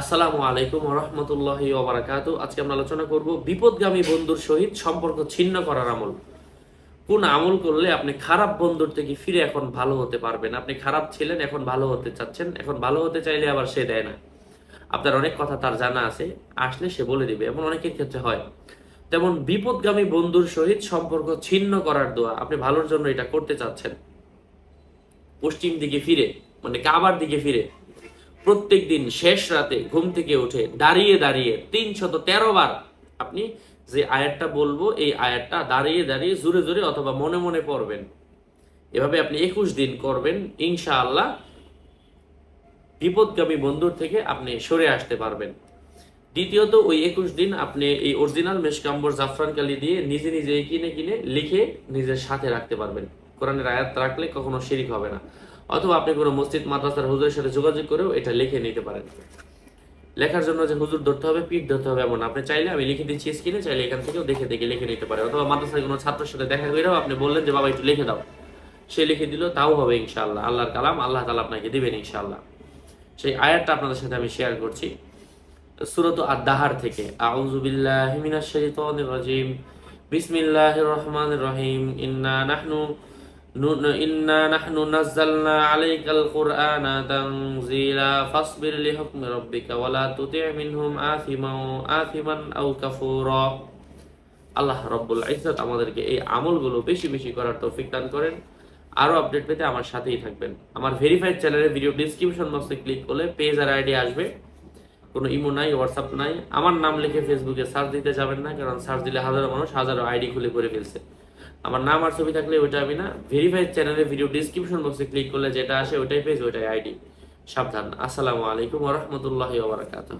আসসালামু আলাইকুম রহমতুল্লাহ ওবরাকাতু আজকে আমরা আলোচনা করব বিপদগামী বন্ধুর সহিত সম্পর্ক ছিন্ন করার আমল। কোন আমল করলে আপনি খারাপ বন্ধুর থেকে ফিরে এখন ভালো হতে পারবেন? আপনি খারাপ ছিলেন, এখন ভালো হতে চাচ্ছেন, এখন ভালো হতে চাইলে আবার সে দেয় না। আপনার অনেক কথা তার জানা আছে, আসলে সে বলে দিবে, এমন অনেকের ক্ষেত্রে হয়। তেমন বিপদগামী বন্ধুর সহিত সম্পর্ক ছিন্ন করার দোয়া, আপনি ভালোর জন্য এটা করতে চাচ্ছেন। পশ্চিম দিকে ফিরে মানে কাবার দিকে ফিরে প্রত্যেক দিন শেষ রাতে ঘুম থেকে উঠে দাঁড়িয়ে দাঁড়িয়ে তিনশত তেরো বার আপনি যে আয়াতটা বলব, এই আয়াতটা দাঁড়িয়ে দাঁড়িয়ে জোরে জোরে অথবা মনে মনে পড়বেন। এভাবে আপনি একুশ দিন করবেন, ইনশাআল্লাহ বিপদগামী বন্ধুর থেকে আপনি সরে আসতে পারবেন। দ্বিতীয়ত, ওই একুশ দিন আপনি এই অরিজিনাল মেশকাম্বর জাফরান কালি দিয়ে নিজে নিজে কিনে কিনে লিখে নিজের সাথে রাখতে পারবেন। কোরআনের আয়াত রাখলে কখনো শিরিক হবে না। অথবা আপনি কোনো মসজিদ, মাদ্রাসার হুজুরের সাথে যোগাযোগ করেও এটা লিখে নিতে পারেন। লেখার জন্য যে হুজুর ধরতে হবে পিঠ ধরতে হবে এমন আপনি চাইলে আমি লিখে দিচ্ছি স্ক্রিনে চাইলে এখান থেকেও দেখে দেখে লিখে নিতে পারেন। অথবা মাদ্রাসার কোনো ছাত্রের সাথে দেখা করেও আপনি বললেন যে, বাবা, একটু লিখে দাও। সে লিখে দিল, তাও হবে ইনশাআল্লাহ। আল্লাহর কালাম, আল্লাহ তালা আপনাকে দিবেন ইনশাআল্লাহ। সেই আয়াতটা আপনাদের সাথে আমি শেয়ার করছি। সুরত আর দাহার থেকে, আউযু বিল্লাহি মিনাশ শাইতানির রাজিম। বিসমিল্লাহির রহমানির রহিম। ইন্না নাহনু ইন্না নাহনু নাযালনা আলাইকাল কুরআনা তানজিলা ফাসবির লিহুকমি রাব্বিকা ওয়ালা তুতি' মিনহুম আথিমান আথিমান আও কাফুরা আল্লাহ রব্বুল ইজ্জত আমাদেরকে এই আমলগুলো বেশি বেশি করার তৌফিক দান করেন। আরও আপডেট পেতে আমার সাথেই থাকবেন। আমার ভেরিফাইড চ্যানেলের ভিডিও ডিসক্রিপশন বক্সে ক্লিক করলে পেজ আর আইডি আসবে। কোনো ইমো নাই হোয়াটসঅ্যাপ নাই। আমার নাম লিখে ফেসবুকে সার্চ দিতে যাবেন না, কারণ সার্চ দিলে হাজারো মানুষ হাজারো আইডি খুলে করে ফেলছে। আমার নাম আর ছবি থাকলে ওইটা আমি না ভেরিফাইড চ্যানেলের ভিডিও ডিসক্রিপশন বক্সে ক্লিক করলে যেটা আসে ওইটাই পেজ ওইটাই আইডি সাবধান। আসসালামু আলাইকুম ওরহমতুল্লাহি ওবরাকাতুহ